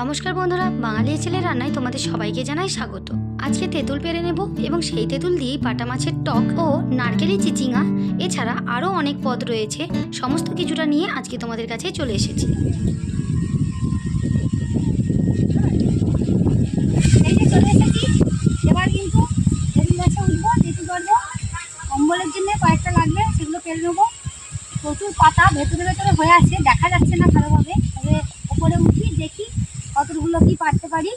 নমস্কার বন্ধুরা, বাঙালি ছেলে রান্নায় তোমাদের সবাইকে জানাই স্বাগত। আজকে তেঁতুল পেরে নেব এবং সেই তেঁতুল দিয়েই পাটা মাছের টক ও নারকেলি চিচিঙা, এছাড়া আরও অনেক পদ রয়েছে। সমস্ত কিছুটা নিয়ে আজকে তোমাদের কাছে চলে এসেছি। এবার কিন্তু কম্বলের জন্য কয়েকটা লাগবে, সেগুলো পেরে নেব। প্রচুর পাতা ভেতরে ভেতরে হয়ে আছে, দেখা যাচ্ছে না ভালোভাবে। তবে ওপরে উঠি, দেখি কতগুলো কি পারতে পারি?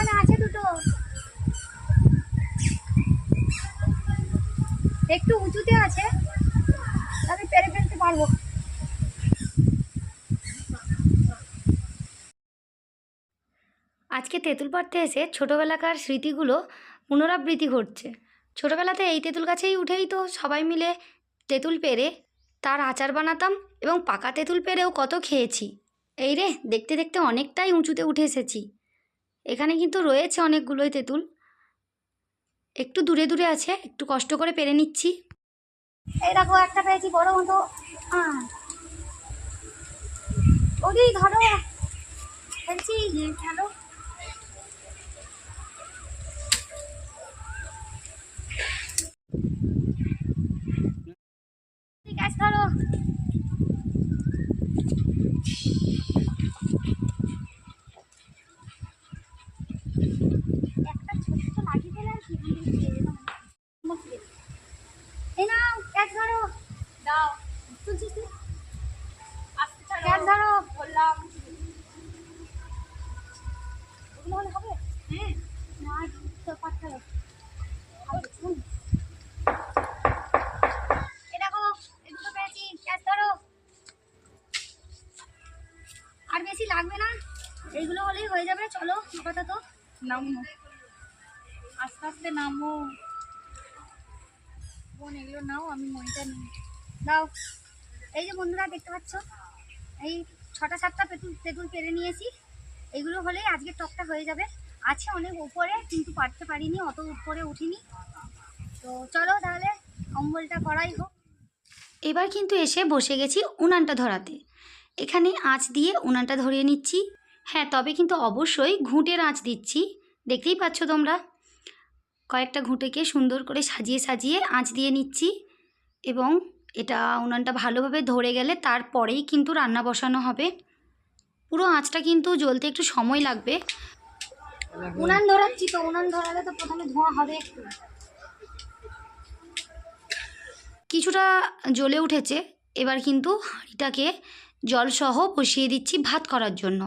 এখানে আছে দুটো। একটু উঁচুতে আছে, আমি পেরে ফেলতে পারব। আজকে তেঁতুল পাড়তে এসে ছোটোবেলাকার স্মৃতিগুলো পুনরাবৃত্তি ঘটছে। ছোটোবেলাতে এই তেঁতুল গাছেই উঠেই তো সবাই মিলে তেঁতুল পেরে তার আচার বানাতাম এবং পাকা তেঁতুল পেরেও কত খেয়েছি। এই রে, দেখতে দেখতে অনেকটাই উঁচুতে উঠে এসেছি। এখানে কিন্তু রয়েছে অনেকগুলোই তেঁতুল। একটু দূরে দূরে আছে, একটু কষ্ট করে পেরে নিচ্ছি। এই দেখো, একটা পেয়েছি বড় মতো। ওদি, ধরো। আছে, ধরো একটা ছোট্ট লাগিয়ে দিলে আর কি এখান থেকে দিয়ে যেতাম মুশকিল। এই নাও ক্যাচ ধরো দাও তুলছিস তুই ক্যাচ ধরো বললাম ওগুলো হলে হবে হ্যাঁ না তো পাঠা এই দেখো এই দুটো পেয়েছি ক্যাচ ধরো আর বেশি লাগবে না। এইগুলো হলেই হয়ে যাবে। চলো, আপাতত নামো। আস্তে আস্তে নামো। বোন, এগুলো নাও, আমি মনিটা নিই। দাও। এই যে বন্ধুরা, দেখতে পাচ্ছ? এই ছটা, সাতটা তেঁতুল তেঁতুল পেরে নিয়েছি। এগুলো হলেই আজকে টকটা হয়ে যাবে। আছে অনেক উপরে, কিন্তু পারতে পারিনি, অত উপরে উঠিনি। তো চলো তাহলে কম্বলটা করাই হোক। এবার কিন্তু এসে বসে গেছি উনানটা ধরাতে। এখানে আঁচ দিয়ে উনানটা ধরিয়ে নিচ্ছি। হ্যাঁ তবে কিন্তু অবশ্যই ঘুঁটের আঁচ দিচ্ছি। দেখতেই পাচ্ছ তোমরা? কয়েকটা ঘুঁটেকে সুন্দর করে সাজিয়ে সাজিয়ে আঁচ দিয়ে নিচ্ছি এবং এটা উনানটা ভালোভাবে ধরে গেলে তারপরেই কিন্তু রান্না বসানো হবে। পুরো আঁচটা কিন্তু জ্বলতে একটু সময় লাগবে। উনান ধরাচ্ছি তো, উনান ধরালে তো প্রথমে ধোঁয়া হবে একটু। কিছুটা জ্বলে উঠেছে এবার কিন্তু হাঁড়িটাকে জলসহ বসিয়ে দিচ্ছি ভাত করার জন্য।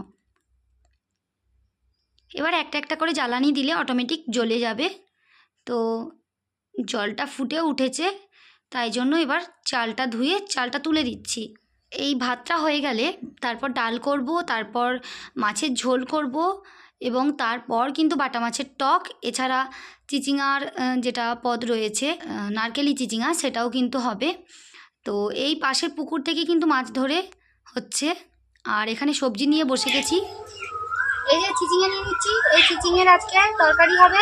এবার একটা একটা করে জ্বালানি দিলে অটোমেটিক জ্বলে যাবে। তো জলটা ফুটে উঠেছে, তাই জন্য এবার চালটা ধুয়ে চালটা তুলে দিচ্ছি। এই ভাতটা হয়ে গেলে তারপর ডাল করব, তারপর মাছের ঝোল করব এবং তারপর কিন্তু বাটা মাছের টক, এছাড়া চিচিঙার যেটা পদ রয়েছে নারকেলি চিচিঙা সেটাও কিন্তু হবে। তো এই পাশের পুকুর থেকে কিন্তু মাছ ধরে হচ্ছে। আর এখানে সবজি নিয়ে বসে গেছি। এই যে চিচিঙে নিয়ে নিচ্ছি। এই চিচিঙের আজকে তরকারি হবে।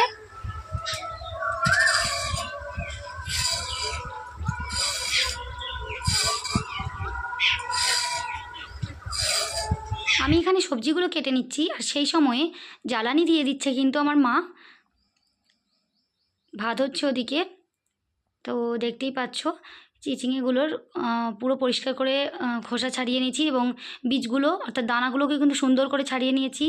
আমি এখানে সবজিগুলো কেটে নিচ্ছি। আর সেই সময়ে জ্বালানি দিয়ে দিচ্ছে কিন্তু আমার মা। ভাত হচ্ছে ওদিকে। তো দেখতেই পাচ্ছ চিচিঙেগুলোর পুরো পরিষ্কার করে খোসা ছাড়িয়ে নিয়েছি এবং বীজগুলো, অর্থাৎ দানাগুলোকে কিন্তু সুন্দর করে ছাড়িয়ে নিয়েছি।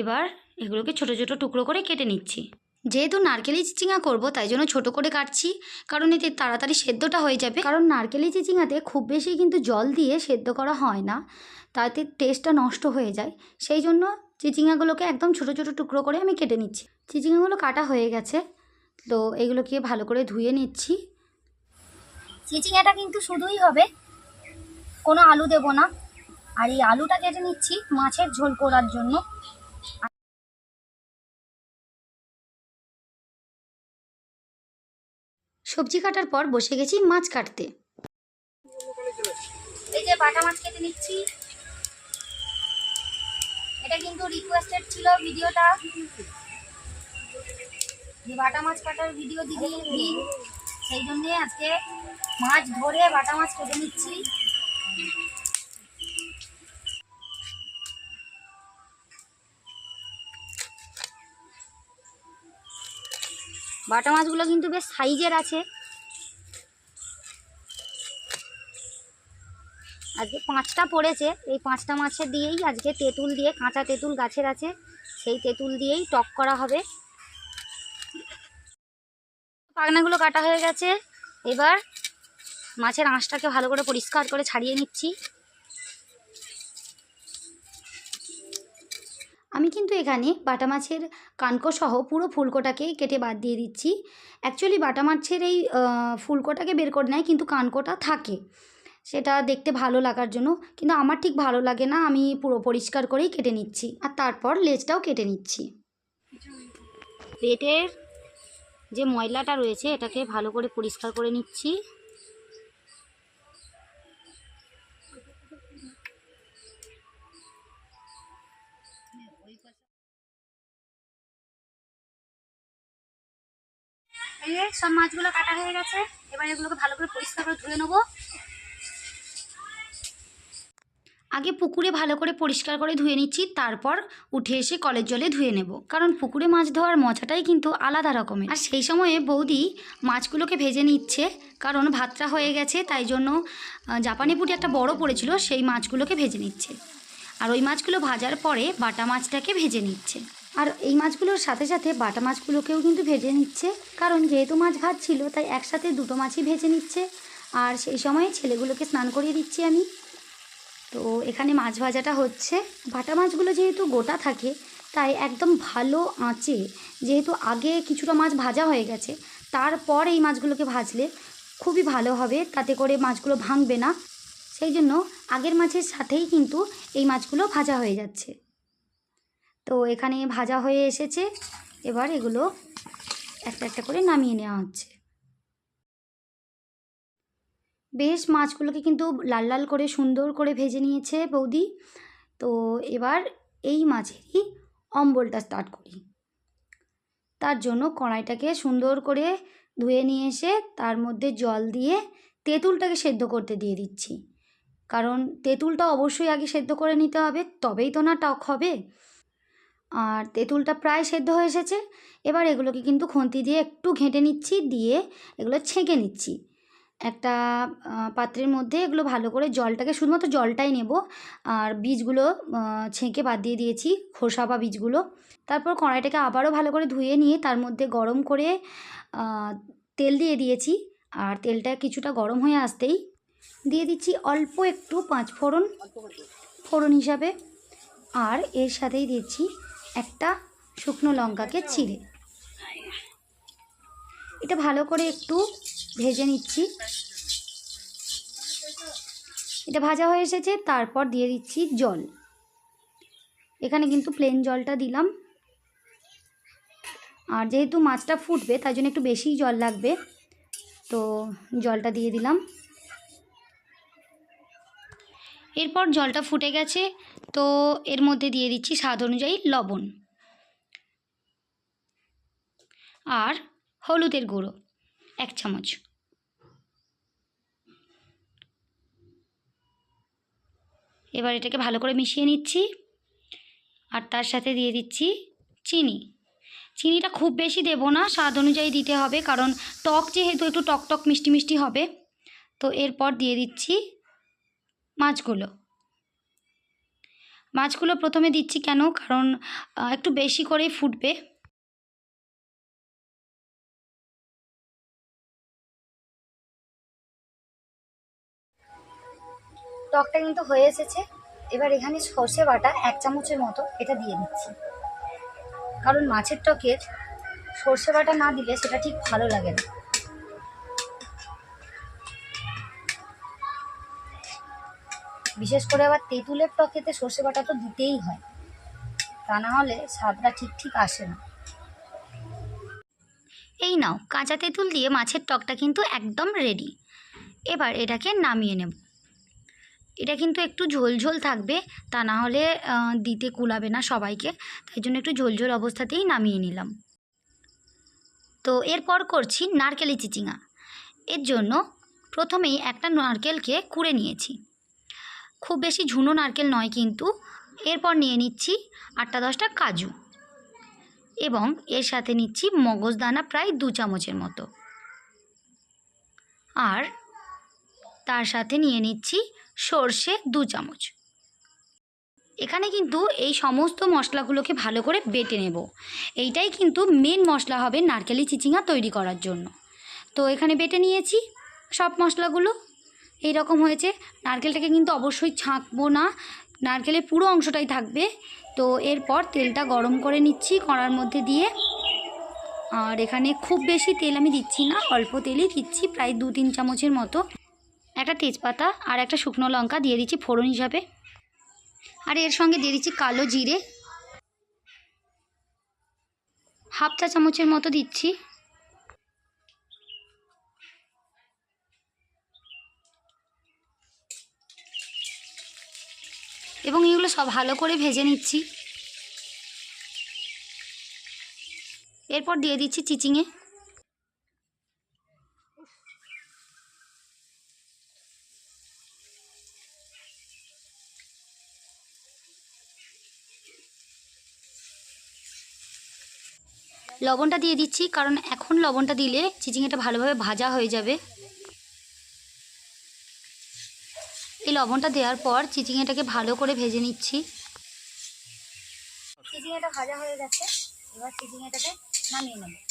এবার এগুলোকে ছোট ছোট টুকরো করে কেটে নিচ্ছি। যেহেতু নারকেলি চিচিঙা করব, তাই জন্য ছোট করে কাটছি, কারণ এতে তাড়াতাড়ি সেদ্ধটা হয়ে যাবে। কারণ নারকেলি চিচিঙাতে খুব বেশি কিন্তু জল দিয়ে সেদ্ধ করা হয় না, তাতে টেস্টটা নষ্ট হয়ে যায়। সেই জন্য চিচিঙাগুলোকে একদম ছোট ছোট টুকরো করে আমি কেটে নিচ্ছি। চিচিঙাগুলো কাটা হয়ে গেছে, তো এগুলোকে ভালো করে ধুয়ে নিচ্ছি। চিচিঙ্গাটা কিন্তু শুধুই হবে। কোনো আলু দেব না। আর এই আলুটা কেটে নিচ্ছি মাছের ঝোল করার জন্য। সবজি কাটার পর বসে গেছি মাছ কাটতে। এই যে বাটা মাছ কেটে নিচ্ছি। এটা কিন্তু রিকোয়েস্টেড ছিল ভিডিওটা। বাটা মাছ কাটার ভিডিও দিদি দিন। সেই জন্যে আজকে মাছ ধরে বাটা মাছ কেটে নিচ্ছি। বাটা মাছগুলো কিন্তু বেশ সাইজের আছে। আজকে পাঁচটা পড়েছে, এই পাঁচটা মাছের দিয়েই আজকে তেঁতুল দিয়ে, কাঁচা তেঁতুল গাছের আছে, সেই তেঁতুল দিয়েই টক করা হবে। পাখনাগুলো কাটা হয়ে গেছে। এবার মাছের আঁশটাকে ভালো করে পরিষ্কার করে ছাড়িয়ে নিচ্ছি। আমি কিন্তু এখানে বাটা মাছের কানকো সহ পুরো ফুলকোটাকে কেটে বাদ দিয়ে দিচ্ছি। অ্যাকচুয়ালি বাটা মাছের এই ফুলকোটাকে বের করে নেয় কিন্তু কানকোটা থাকে। সেটা দেখতে ভালো লাগার জন্য। কিন্তু আমার ঠিক ভালো লাগে না, আমি পুরো পরিষ্কার করেই কেটে নিচ্ছি। আর তারপর লেজটাও কেটে নিচ্ছি। পেটের যে ময়লাটা রয়েছে, এটাকে ভালো করে পরিষ্কার করে নিচ্ছি। সব মাছগুলো কাটা হয়ে গেছে, এবার এগুলোকে ভালো করে পরিষ্কার করে ধুয়ে নেব। আগে পুকুরে ভালো করে পরিষ্কার করে ধুয়ে নিচ্ছি, তারপর উঠে এসে কলের জলে ধুয়ে নেব। কারণ পুকুরে মাছ ধোয়ার মজাটাই কিন্তু আলাদা রকমের। আর সেই সময়ে বৌদি মাছগুলোকে ভেজে নিচ্ছে, কারণ ভাতটা হয়ে গেছে, তাই জন্য জাপানি পুঁটি একটা বড় পড়েছিল, সেই মাছগুলোকে ভেজে নিচ্ছে। আর ওই মাছগুলো ভাজার পরে বাটা মাছটাকে ভেজে নিচ্ছে। আর এই মাছগুলোর সাথে সাথে বাটা মাছগুলোকেও কিন্তু ভেজে নিচ্ছে, কারণ যেহেতু মাছ ভাজছিল, তাই একসাথে দুটো মাছই ভেজে নিচ্ছে। আর সেই সময়ে ছেলেগুলোকে স্নান করিয়ে দিচ্ছি আমি। তো এখানে মাছ ভাজাটা হচ্ছে। বাটা মাছগুলো যেহেতু গোটা থাকে, তাই একদম ভালো আঁচে, যেহেতু আগে কিছুটা মাছ ভাজা হয়ে গেছে, তারপর এই মাছগুলোকে ভাজলে খুবই ভালো হবে, তাতে করে মাছগুলো ভাঙবে না। সেই জন্য আগের মাছের সাথেই কিন্তু এই মাছগুলো ভাজা হয়ে যাচ্ছে। তো এখানে ভাজা হয়ে এসেছে, এবার এগুলো একটা একটা করে নামিয়ে নেওয়া হচ্ছে। বেশ মাছগুলোকে কিন্তু লাল লাল করে সুন্দর করে ভেজে নিয়েছে বৌদি। তো এবার এই মাছেরই অম্বলটা স্টার্ট করি। তার জন্য কড়াইটাকে সুন্দর করে ধুয়ে নিয়ে এসে তার মধ্যে জল দিয়ে তেঁতুলটাকে সেদ্ধ করতে দিয়ে দিচ্ছি। কারণ তেঁতুলটা অবশ্যই আগে সেদ্ধ করে নিতে হবে, তবেই তো না টক হবে। আর তেঁতুলটা প্রায় সেদ্ধ হয়ে এসেছে। এবার এগুলোকে কিন্তু খুন্তি দিয়ে একটু ঘেঁটে নিচ্ছি, দিয়ে এগুলো ছেঁকে নিচ্ছি। একটা পাত্রের মধ্যে এগুলো ভালো করে জলটাকে, শুধুমাত্র জলটাই নেব। আর বীজগুলো ছেঁকে বাদ দিয়ে দিয়েছি, খোসা বা বীজগুলো। তারপর কড়াইটাকে আবারও ভালো করে ধুয়ে নিয়ে তার মধ্যে গরম করে তেল দিয়ে দিয়েছি। আর তেলটা কিছুটা গরম হয়ে আসতেই দিয়ে দিচ্ছি অল্প একটু পাঁচ ফোড়ন ফোড়ন হিসাবে। আর এর সাথেই দিচ্ছি একটা শুকনো লঙ্কাকে চিড়ে এটা ভালো করে একটু ভেজে নিচ্ছি। এটা ভাজা হয়ে এসেছে, তারপর দিয়ে দিচ্ছি জল। এখানে কিন্তু প্লেন জলটা দিলাম। আর যেহেতু মাছটা ফুটবে, তাই জন্য একটু বেশিই জল লাগবে। তো জলটা দিয়ে দিলাম। এরপর জলটা ফুটে গেছে, তো এর মধ্যে দিয়ে দিচ্ছি স্বাদ অনুযায়ী লবণ। আর হলুদের গুঁড়ো। এক চামচ। এবার এটাকে ভালো করে মিশিয়ে নিচ্ছি আর তার সাথে দিয়ে দিচ্ছি চিনি। চিনিটা খুব বেশি দেব না, স্বাদ অনুযায়ী দিতে হবে কারণ টক যেহেতু একটু টক টক মিষ্টি মিষ্টি হবে, তো এরপর দিয়ে দিচ্ছি মাছগুলো। মাছগুলো প্রথমে দিচ্ছি কেন? কারণ একটু বেশি করেই ফুটবে। টকটা কিন্তু হয়ে এসেছে। এবার এখানে সর্ষে বাটা এক চামচের মতো এটা দিয়ে দিচ্ছি। কারণ মাছের টকের সর্ষে বাটা না দিলে সেটা ঠিক ভালো লাগে না। বিশেষ করে আবার তেঁতুলের টকেতে সর্ষে বাটা তো দিতেই হয়। তা না হলে স্বাদটা ঠিক ঠিক আসে না। এই নাও, কাঁচা তেঁতুল দিয়ে মাছের টকটা কিন্তু একদম রেডি এবার এটাকে নামিয়ে নেব। এটা কিন্তু একটু ঝোল ঝোল থাকবে, তা না হলে দিতে কুলাবে না সবাইকে, তাই জন্য একটু ঝোল ঝোল অবস্থাতেই নামিয়ে নিলাম। তো এরপর করছি নারকেলি চিচিঙা এর জন্য প্রথমেই একটা নারকেলকে কুড়ে নিয়েছি। খুব বেশি ঝুনো নারকেল নয় কিন্তু, এরপর নিয়ে নিচ্ছি আটটা দশটা কাজু। এবং এর সাথে নিচ্ছি মগজদানা প্রায় দু চামচের মতো। আর তার সাথে নিয়ে নিচ্ছি সর্ষে দু চামচ। এখানে কিন্তু এই সমস্ত মশলাগুলোকে ভালো করে বেটে নেব। এইটাই কিন্তু মেন মশলা হবে নারকেলি চিচিঙা তৈরি করার জন্য। তো এখানে বেটে নিয়েছি সব মশলাগুলো। এই রকম হয়েছে। নারকেলটাকে কিন্তু অবশ্যই ছাঁকবো না। নারকেলের পুরো অংশটাই থাকবে। তো এরপর তেলটা গরম করে নিচ্ছি কড়ার মধ্যে দিয়ে। আর এখানে খুব বেশি তেল আমি দিচ্ছি না, অল্প তেলই দিচ্ছি, প্রায় দু তিন চামচের মতো। একটা তেজপাতা আর একটা শুকনো লঙ্কা দিয়ে দিচ্ছি ফোড়ন হিসাবে। আর এর সঙ্গে দিয়ে দিচ্ছি কালো জিরে। হাফ চা চামচের মতো দিচ্ছি। এবং এগুলো সব ভালো করে ভেজে নিচ্ছি। এরপর দিয়ে দিচ্ছি চিচিঙে। লবণটা দিয়ে দিচ্ছি, কারণ এখন লবণটা দিলে চিচিংটা ভালোভাবে ভাজা হয়ে যাবে। এই লবণটা দেওয়ার পর চিচিংটাকে ভালো করে ভেজে নিচ্ছি। চিচিংটা ভাজা হয়ে গেছে, এবার চিচিংটাকে নামিয়ে নেব।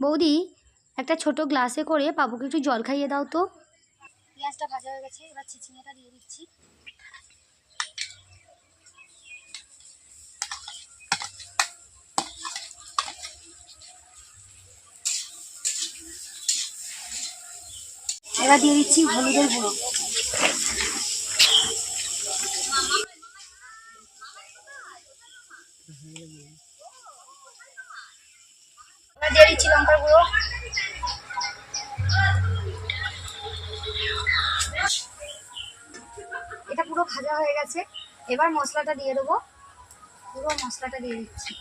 বৌদি, একটা ছোট গ্লাসে করে বাবুকে একটু জল খাইয়ে দাও তো। পেঁয়াজটা ভাজা হয়ে গেছে, এবার চিচিঙেটা দিয়ে দিচ্ছি। এবার দিয়ে দিচ্ছি হলুদের গুঁড়ো। এবার দিয়ে দিচ্ছি লঙ্কার গুঁড়ো। এটা পুরো ভাজা হয়ে গেছে। এবার মশলাটা দিয়ে দেবো। পুরো মশলাটা দিয়ে দিচ্ছি।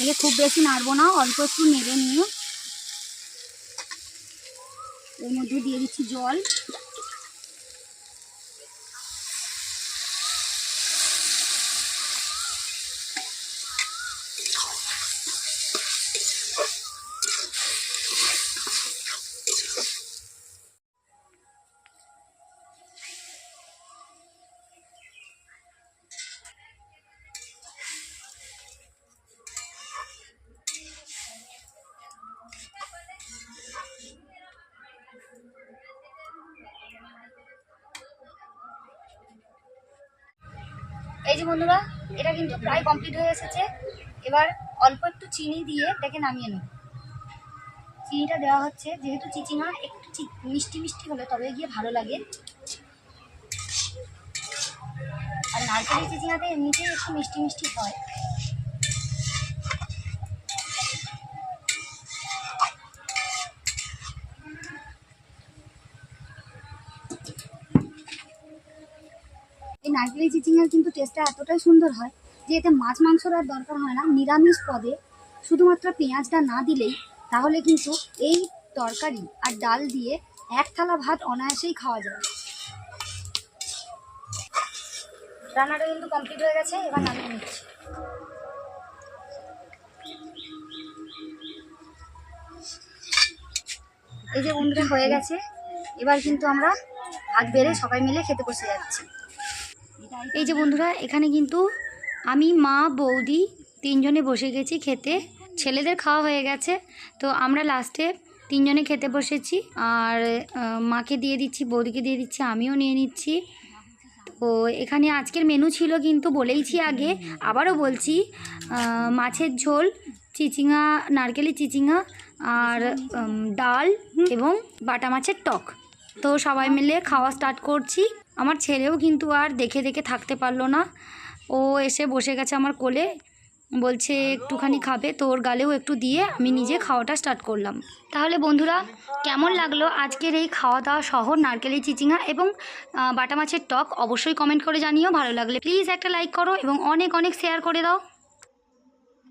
এলে খুব বেশি নাড়বো না অল্প একটু নেড়ে নিয়ে। এর মধ্যে দিয়ে দিচ্ছি জল। যে বন্ধুরা, এটা কিন্তু প্রায় কমপ্লিট হয়ে এসেছে। এবার অল্প একটু চিনি দিয়ে এটাকে নামিয়ে নেব। চিনিটা দেওয়া হচ্ছে, যেহেতু চিচিঙা একটু মিষ্টি মিষ্টি হলে তবে গিয়ে ভালো লাগে। আর নারকেলের চিচিঙাতে এমনিতেই একটু মিষ্টি মিষ্টি হয়। নারকেলি চিচিংয়ের কিন্তু টেস্টটা এতটাই সুন্দর হয় যে এতে মাছ মাংসর আর দরকার হয় না, নিরামিষ পদে। শুধুমাত্র পেঁয়াজটা না দিলেই তাহলে কিন্তু এই তরকারি আর ডাল দিয়ে এক থালা ভাত অনায়াসেই খাওয়া যায়। রান্নাটা কিন্তু কমপ্লিট হয়ে গেছে, এবার নামিয়ে নিচ্ছি। এই যে বন্ধুরা হয়ে গেছে, এবার কিন্তু আমরা হাত বেড়ে সবাই মিলে খেতে বসে যাচ্ছি। এই যে বন্ধুরা, এখানে কিন্তু আমি, মা, বৌদি তিনজনে বসে গেছি খেতে। ছেলেদের খাওয়া হয়ে গেছে। তো আমরা লাস্টে তিনজনে খেতে বসেছি। আর মাকে দিয়ে দিচ্ছি, বৌদিকে দিয়ে দিচ্ছি, আমিও নিয়ে নিচ্ছি। তো এখানে আজকের মেনু ছিল কিন্তু বলেইছি আগে, আবারও বলছি মাছের ঝোল, চিচিঙা নারকেলি চিচিঙা আর ডাল এবং বাটা মাছের টক। তো সবাই মিলে খাওয়া স্টার্ট করছি। আমার ছেলেও কিন্তু আর দেখে দেখে থাকতে পারল না। ও এসে বসে গেছে আমার কোলে বলছে একটুখানি খাবে তোর ওর গালেও একটু দিয়ে আমি নিজে খাওয়াটা স্টার্ট করলাম। তাহলে বন্ধুরা কেমন লাগল আজকের এই খাওয়া দাওয়া সহ নারকেলের চিচিঙা এবং বাটা মাছের টক? অবশ্যই কমেন্ট করে জানিও ভালো লাগলে প্লিজ একটা লাইক করো এবং অনেক অনেক শেয়ার করে দাও।